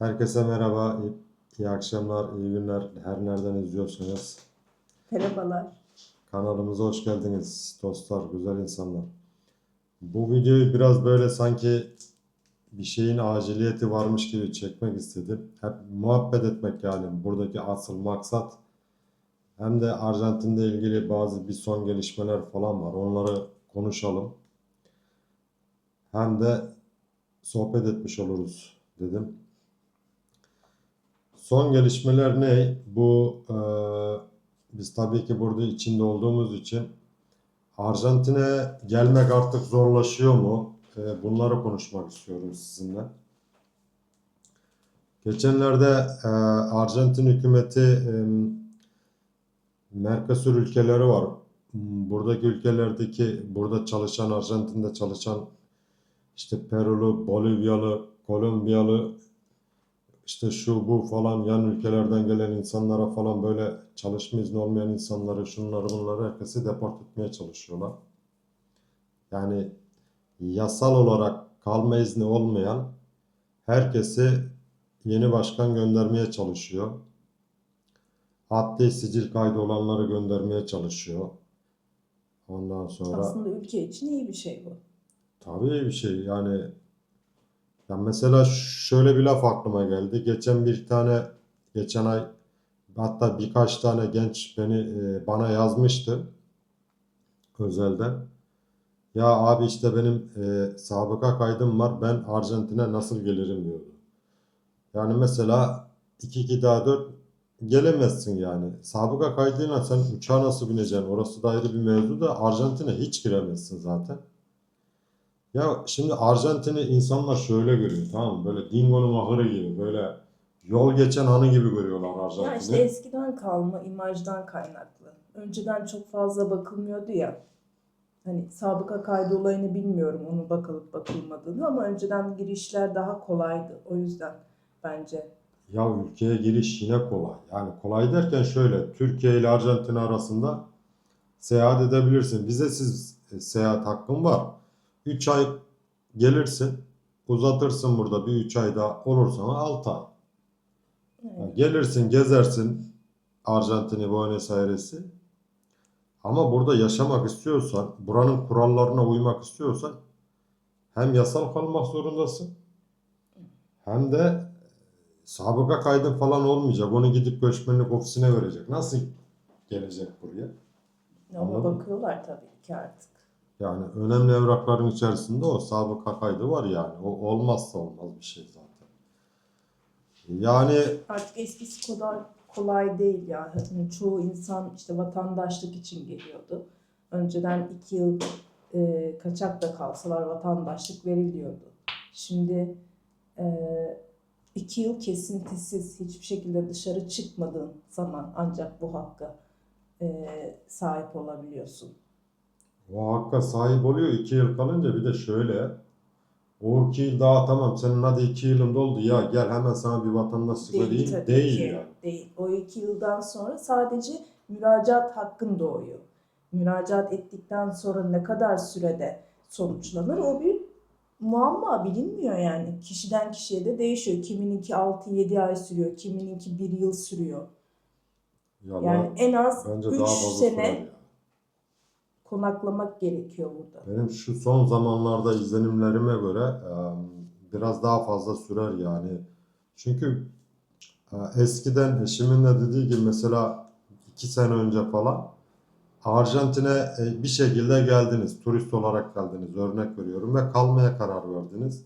Herkese merhaba, iyi, iyi akşamlar, iyi günler. Her nereden izliyorsanız Merhabalar. kanalımıza hoş geldiniz dostlar, güzel insanlar. Bu videoyu biraz böyle sanki bir şeyin aciliyeti varmış gibi çekmek istedim. Hep muhabbet etmek yani buradaki asıl maksat. Hem de Arjantin'le ilgili bazı bir son gelişmeler falan var. Onları konuşalım. Hem de sohbet etmiş oluruz dedim. Son gelişmeler ne? Bu e, biz tabii ki burada içinde olduğumuz için Arjantin'e gelmek artık zorlaşıyor mu? E, bunları konuşmak istiyorum sizinle. Geçenlerde e, Arjantin hükümeti e, Mercosur ülkeleri var. Buradaki ülkelerdeki burada çalışan Arjantin'de çalışan işte Perulu, Bolivyalı, Kolombiyalı işte şu bu falan yan ülkelerden gelen insanlara falan böyle çalışma izni olmayan insanları, şunları bunları herkesi deport etmeye çalışıyorlar. Yani yasal olarak kalma izni olmayan herkesi yeni başkan göndermeye çalışıyor. Adli sicil kaydı olanları göndermeye çalışıyor. Ondan sonra Aslında ülke için iyi bir şey bu. Tabii bir şey yani ya mesela şöyle bir laf aklıma geldi. Geçen bir tane geçen ay hatta birkaç tane genç beni e, bana yazmıştı özelden. Ya abi işte benim e, sabıka kaydım var. Ben Arjantin'e nasıl gelirim diyordu. Yani mesela 2 2 daha 4 gelemezsin yani. Sabıka kaydıyla sen uçağa nasıl bineceksin? Orası da ayrı bir mevzu da Arjantin'e hiç giremezsin zaten. Ya şimdi Arjantin'i insanlar şöyle görüyor tamam mı? Böyle dingonun ahırı gibi böyle yol geçen hanı gibi görüyorlar Ya işte Arjantin'i. eskiden kalma imajdan kaynaklı. Önceden çok fazla bakılmıyordu ya. Hani sabıka kaydı olayını bilmiyorum onu bakılıp bakılmadığını ama önceden girişler daha kolaydı. O yüzden bence. Ya ülkeye giriş yine kolay. Yani kolay derken şöyle Türkiye ile Arjantin arasında seyahat edebilirsin. Vizesiz e, seyahat hakkın var. 3 ay gelirsin, uzatırsın burada bir 3 ay daha olursa 6 ay. Yani gelirsin, gezersin Arjantin'i, Buenos Aires'i. Ama burada yaşamak istiyorsan, buranın kurallarına uymak istiyorsan hem yasal kalmak zorundasın hem de sabıka kaydın falan olmayacak. Onu gidip göçmenlik ofisine verecek. Nasıl gelecek buraya? Anladın mı? bakıyorlar tabii ki artık. Yani önemli evrakların içerisinde o sabıka kaydı var yani. O olmazsa olmaz bir şey zaten. Yani Artık eskisi kadar kolay değil ya. Hani çoğu insan işte vatandaşlık için geliyordu. Önceden iki yıl e, kaçak da kalsalar vatandaşlık veriliyordu. Şimdi e, iki yıl kesintisiz hiçbir şekilde dışarı çıkmadığın zaman ancak bu hakka e, sahip olabiliyorsun. O hakka sahip oluyor iki yıl kalınca bir de şöyle o iki yıl daha tamam senin hadi iki yılın doldu ya gel hemen sana bir vatandaşlık Değil vereyim tabii değil ki. yani. Değil. O iki yıldan sonra sadece müracaat hakkın doğuyor. Müracaat ettikten sonra ne kadar sürede sonuçlanır o bir muamma bilinmiyor yani. Kişiden kişiye de değişiyor. Kimininki 6-7 ay sürüyor, kimininki 1 yıl sürüyor. Yalan Yani en az bence 3 daha fazla sürer sene. Konaklamak gerekiyor burada. Benim şu son zamanlarda izlenimlerime göre e, biraz daha fazla sürer yani. Çünkü e, eskiden eşimin de dediği gibi mesela iki sene önce falan Arjantin'e e, bir şekilde geldiniz. Turist olarak geldiniz. Örnek veriyorum ve kalmaya karar verdiniz.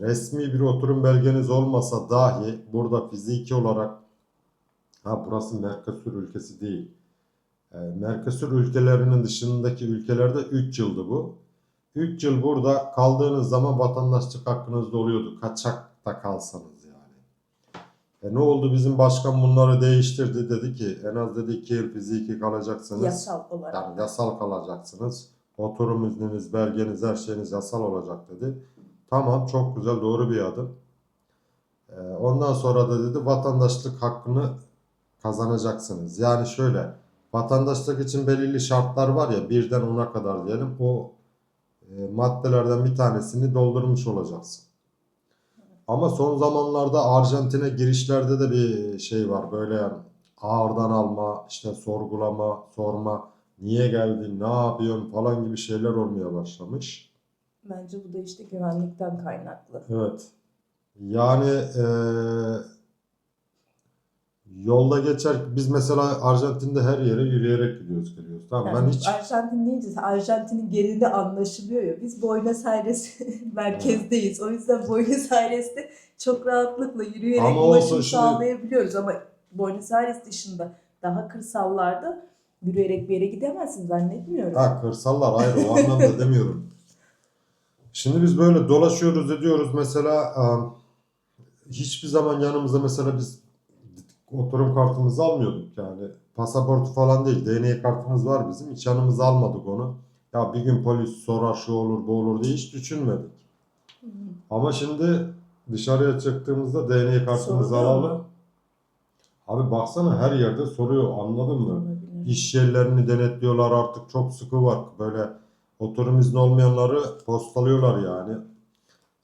Resmi bir oturum belgeniz olmasa dahi burada fiziki olarak ha burası Mercosur ülkesi değil. E, Mercosur ülkelerinin dışındaki ülkelerde 3 yıldı bu. 3 yıl burada kaldığınız zaman vatandaşlık hakkınız da oluyordu. Kaçak da kalsanız yani. E ne oldu bizim başkan bunları değiştirdi dedi ki en az dedi 2 yıl fiziki kalacaksınız. Yasal olarak. Yani yasal kalacaksınız. Oturum izniniz, belgeniz, her şeyiniz yasal olacak dedi. Tamam çok güzel doğru bir adım. E, ondan sonra da dedi vatandaşlık hakkını kazanacaksınız. Yani şöyle vatandaşlık için belirli şartlar var ya birden ona kadar diyelim o e, maddelerden bir tanesini doldurmuş olacaksın. Ama son zamanlarda Arjantin'e girişlerde de bir şey var. Böyle ağırdan alma, işte sorgulama, sorma, niye geldin, ne yapıyorsun falan gibi şeyler olmaya başlamış. Bence bu da işte güvenlikten kaynaklı. Evet. Yani eee, yolda geçer biz mesela Arjantin'de her yere yürüyerek gidiyoruz geliyoruz. Tamam ben Yani hiç Arjantin deyince Arjantin'in geride anlaşılıyor ya. Biz Buenos Aires merkezdeyiz. O yüzden Buenos Aires'te çok rahatlıkla yürüyerek Ama ulaşım şimdi- sağlayabiliyoruz. Ama Buenos Aires dışında daha kırsallarda yürüyerek bir yere gidemezsin zannetmiyorum. ha kırsallar ayrı o anlamda demiyorum. Şimdi biz böyle dolaşıyoruz ediyoruz mesela hiçbir zaman yanımıza mesela biz oturum kartımızı almıyorduk yani pasaportu falan değil DNA kartımız var bizim hiç yanımıza almadık onu. Ya bir gün polis sorar şu olur bu olur diye hiç düşünmedik. Hı. Ama şimdi dışarıya çıktığımızda DNA kartımızı Soruluyor alalım. mu? Abi baksana her yerde soruyor anladın mı? Olabilir. İş yerlerini denetliyorlar artık çok sıkı var. Böyle oturum izni olmayanları postalıyorlar yani.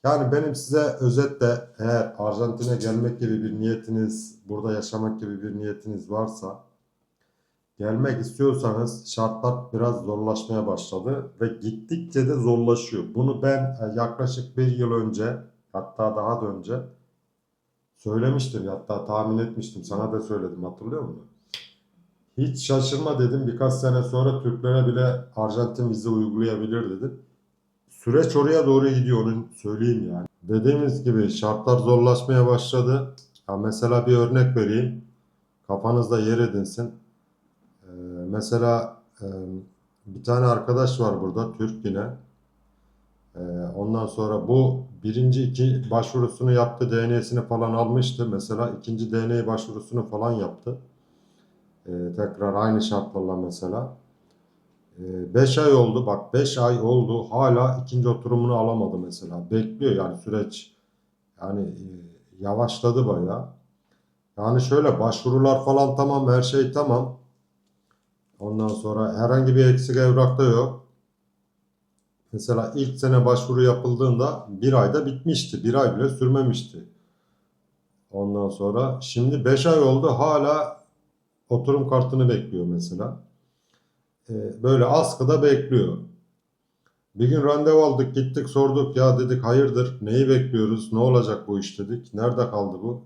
Yani benim size özetle eğer Arjantin'e gelmek gibi bir niyetiniz, burada yaşamak gibi bir niyetiniz varsa gelmek istiyorsanız şartlar biraz zorlaşmaya başladı ve gittikçe de zorlaşıyor. Bunu ben e, yaklaşık bir yıl önce hatta daha da önce söylemiştim hatta tahmin etmiştim sana da söyledim hatırlıyor musun? Hiç şaşırma dedim birkaç sene sonra Türklere bile Arjantin vize uygulayabilir dedim. Süreç oraya doğru gidiyor onu söyleyeyim yani. Dediğimiz gibi şartlar zorlaşmaya başladı. Ya mesela bir örnek vereyim. Kafanızda yer edinsin. Ee, mesela e, bir tane arkadaş var burada Türk yine. Ee, ondan sonra bu birinci iki başvurusunu yaptı. DNA'sini falan almıştı. Mesela ikinci DNA başvurusunu falan yaptı. Ee, tekrar aynı şartlarla mesela. 5 ay oldu bak 5 ay oldu hala ikinci oturumunu alamadı mesela. Bekliyor yani süreç yani e, yavaşladı bayağı. Yani şöyle başvurular falan tamam her şey tamam. Ondan sonra herhangi bir eksik evrak da yok. Mesela ilk sene başvuru yapıldığında bir ayda bitmişti. Bir ay bile sürmemişti. Ondan sonra şimdi 5 ay oldu hala oturum kartını bekliyor mesela. Ee, böyle askıda bekliyor. Bir gün randevu aldık gittik sorduk ya dedik hayırdır neyi bekliyoruz ne olacak bu iş dedik. Nerede kaldı bu?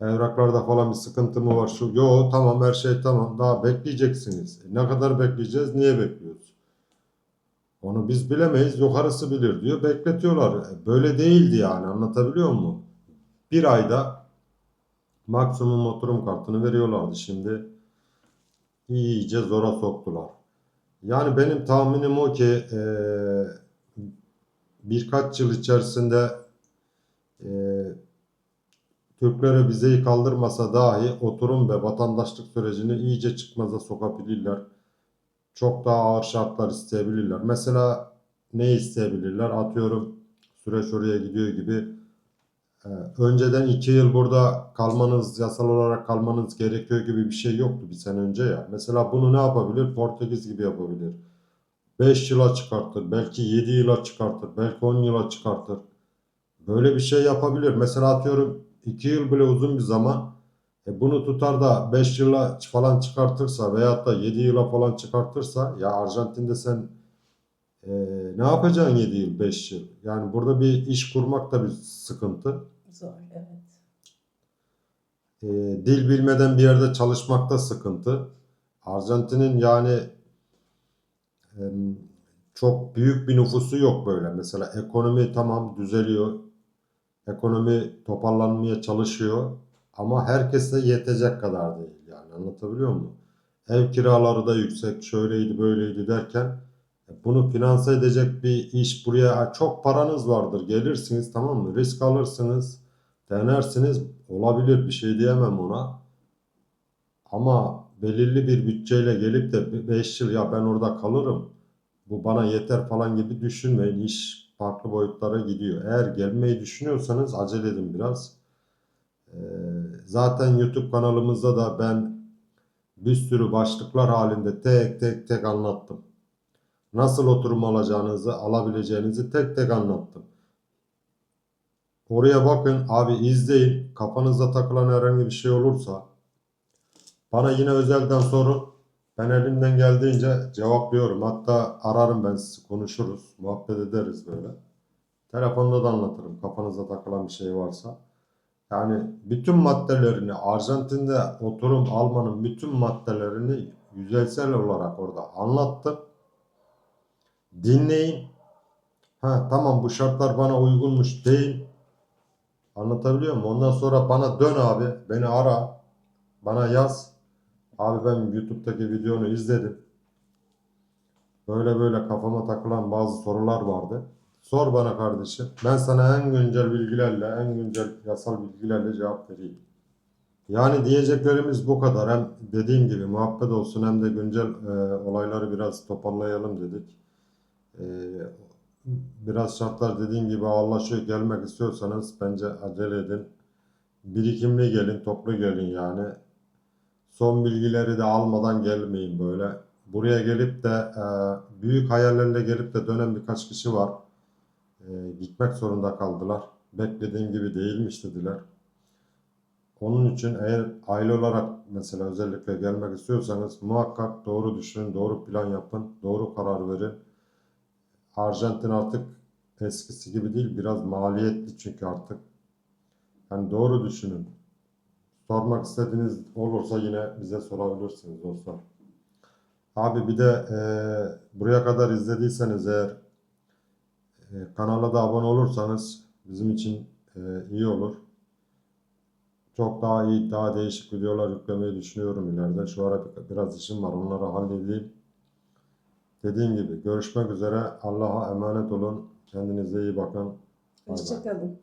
Evraklarda falan bir sıkıntı mı var şu? Yo tamam her şey tamam daha bekleyeceksiniz. E, ne kadar bekleyeceğiz niye bekliyoruz? Onu biz bilemeyiz yukarısı bilir diyor bekletiyorlar. E, Böyle değildi yani anlatabiliyor muyum? Bir ayda maksimum oturum kartını veriyorlardı şimdi iyice zora soktular. Yani benim tahminim o ki eee, birkaç yıl içerisinde eee, Türklere vizeyi kaldırmasa dahi oturum ve vatandaşlık sürecini iyice çıkmaza sokabilirler. Çok daha ağır şartlar isteyebilirler. Mesela ne isteyebilirler? Atıyorum süreç oraya gidiyor gibi önceden iki yıl burada kalmanız, yasal olarak kalmanız gerekiyor gibi bir şey yoktu bir sene önce ya. Mesela bunu ne yapabilir? Portekiz gibi yapabilir. 5 yıla çıkartır, belki 7 yıla çıkartır, belki 10 yıla çıkartır. Böyle bir şey yapabilir. Mesela atıyorum 2 yıl bile uzun bir zaman. E bunu tutar da 5 yıla falan çıkartırsa veyahut da 7 yıla falan çıkartırsa ya Arjantin'de sen e, ne yapacaksın 7 yıl, 5 yıl? Yani burada bir iş kurmak da bir sıkıntı. Zor evet. E, dil bilmeden bir yerde çalışmakta sıkıntı. Arjantin'in yani e, çok büyük bir nüfusu yok böyle. Mesela ekonomi tamam düzeliyor. Ekonomi toparlanmaya çalışıyor. Ama herkese yetecek kadar değil yani anlatabiliyor muyum? Ev kiraları da yüksek, şöyleydi böyleydi derken bunu finanse edecek bir iş buraya çok paranız vardır gelirsiniz tamam mı? Risk alırsınız, denersiniz olabilir bir şey diyemem ona. Ama belirli bir bütçeyle gelip de 5 yıl ya ben orada kalırım bu bana yeter falan gibi düşünmeyin. İş farklı boyutlara gidiyor. Eğer gelmeyi düşünüyorsanız acele edin biraz. Ee, zaten YouTube kanalımızda da ben bir sürü başlıklar halinde tek tek tek anlattım. Nasıl oturum alacağınızı, alabileceğinizi tek tek anlattım. Oraya bakın abi izleyin. Kafanıza takılan herhangi bir şey olursa bana yine özelden sorun. Ben elimden geldiğince cevaplıyorum. Hatta ararım ben sizi konuşuruz. Muhabbet ederiz böyle. Telefonda da anlatırım kafanıza takılan bir şey varsa. Yani bütün maddelerini Arjantin'de oturum almanın bütün maddelerini yüzeysel olarak orada anlattım. Dinleyin. Ha tamam bu şartlar bana uygunmuş deyin. Anlatabiliyor muyum? Ondan sonra bana dön abi. Beni ara. Bana yaz. Abi ben YouTube'daki videonu izledim. Böyle böyle kafama takılan bazı sorular vardı. Sor bana kardeşim. Ben sana en güncel bilgilerle, en güncel yasal bilgilerle cevap vereyim. Yani diyeceklerimiz bu kadar. Hem dediğim gibi muhabbet olsun hem de güncel e, olayları biraz toparlayalım dedik. E, biraz şartlar dediğim gibi ağırlaşıyor. Gelmek istiyorsanız bence acele edin. Birikimli gelin, toplu gelin yani. Son bilgileri de almadan gelmeyin böyle. Buraya gelip de e, büyük hayallerle gelip de dönen birkaç kişi var. E, gitmek zorunda kaldılar. Beklediğim gibi değilmiş dediler. Onun için eğer aile olarak mesela özellikle gelmek istiyorsanız muhakkak doğru düşünün, doğru plan yapın, doğru karar verin. Arjantin artık eskisi gibi değil, biraz maliyetli çünkü artık. Yani doğru düşünün. Sormak istediğiniz olursa yine bize sorabilirsiniz dostlar. Abi bir de eee, buraya kadar izlediyseniz eğer e, kanala da abone olursanız bizim için e, iyi olur. Çok daha iyi, daha değişik videolar yüklemeyi düşünüyorum ileride. Şu ara bir- biraz işim var, onları halledeyim. Dediğim gibi görüşmek üzere. Allah'a emanet olun. Kendinize iyi bakın. Hoşçakalın.